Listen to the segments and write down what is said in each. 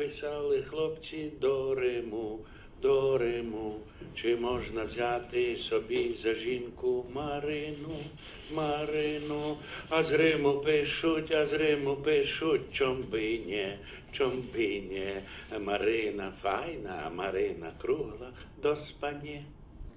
писали хлопці до Риму, до Риму. Чи можна взяти собі за жінку Марину, Марину, а з Риму пишуть, а з Риму пишуть, чом би ні, чом би ні. Марина файна, Марина кругла до спані.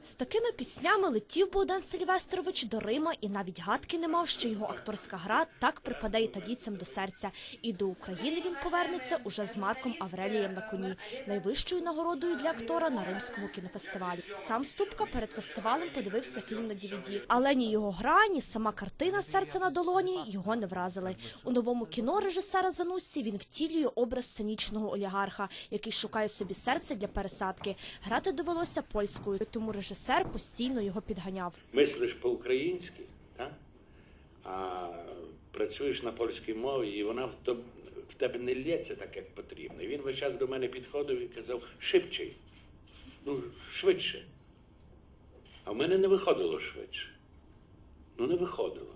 З такими піснями летів Богдан Сильвестрович до Рима і навіть гадки не мав, що його акторська гра так припаде італійцям до серця. І до України він повернеться уже з Марком Аврелієм на коні, найвищою нагородою для актора на римському кінофестивалі. Сам Ступка перед фестивалем подивився фільм на DVD. але ні його гра, ні сама картина Серце на долоні його не вразили. У новому кіно режисера Зануссі він втілює образ сценічного олігарха, який шукає собі серце для пересадки. Грати довелося польською, тому режисер постійно його підганяв. мислиш по-українськи, а працюєш на польській мові, і вона в, в тебе не лється так, як потрібно. І він весь час до мене підходив і казав шибчий, ну, швидше. А в мене не виходило швидше. Ну, не виходило.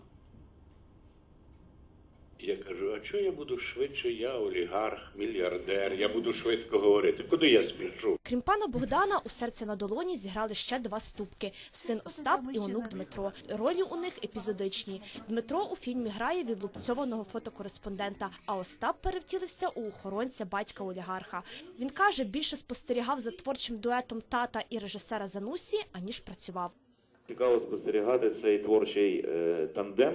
Я кажу, а чого я буду швидше? Я олігарх, мільярдер, я буду швидко говорити. Куди я спішу? Крім пана Богдана, у серце на долоні зіграли ще два ступки: син Остап і онук Дмитро. Ролі у них епізодичні. Дмитро у фільмі грає відлупцьованого фотокореспондента, а Остап перевтілився у охоронця батька олігарха. Він каже, більше спостерігав за творчим дуетом тата і режисера Занусі, аніж працював. Цікаво спостерігати цей творчий е, тандем.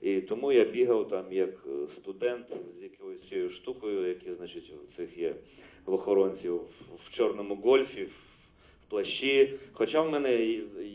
І тому я бігав там як е, студент з якоюсь цією штукою, які, значить, в цих є в охоронців в, в чорному гольфі, плащі. Хоча в мене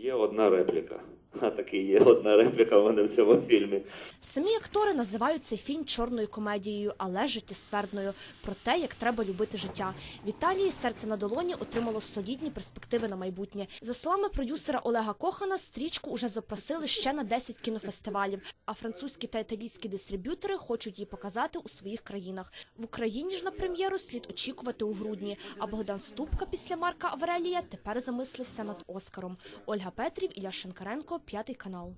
є одна репліка. А таки є одна репліка в мене в цьому фільмі. Самі актори називають цей фільм чорною комедією, але життєствердною про те, як треба любити життя. В Італії серце на долоні отримало солідні перспективи на майбутнє. За словами продюсера Олега Кохана, стрічку уже запросили ще на 10 кінофестивалів. А французькі та італійські дистриб'ютори хочуть її показати у своїх країнах. В Україні ж на прем'єру слід очікувати у грудні. А Богдан Ступка після Марка Аврелія тепер замислився над Оскаром. Ольга Петрів, Ілля Шинкаренко, п'ятий канал.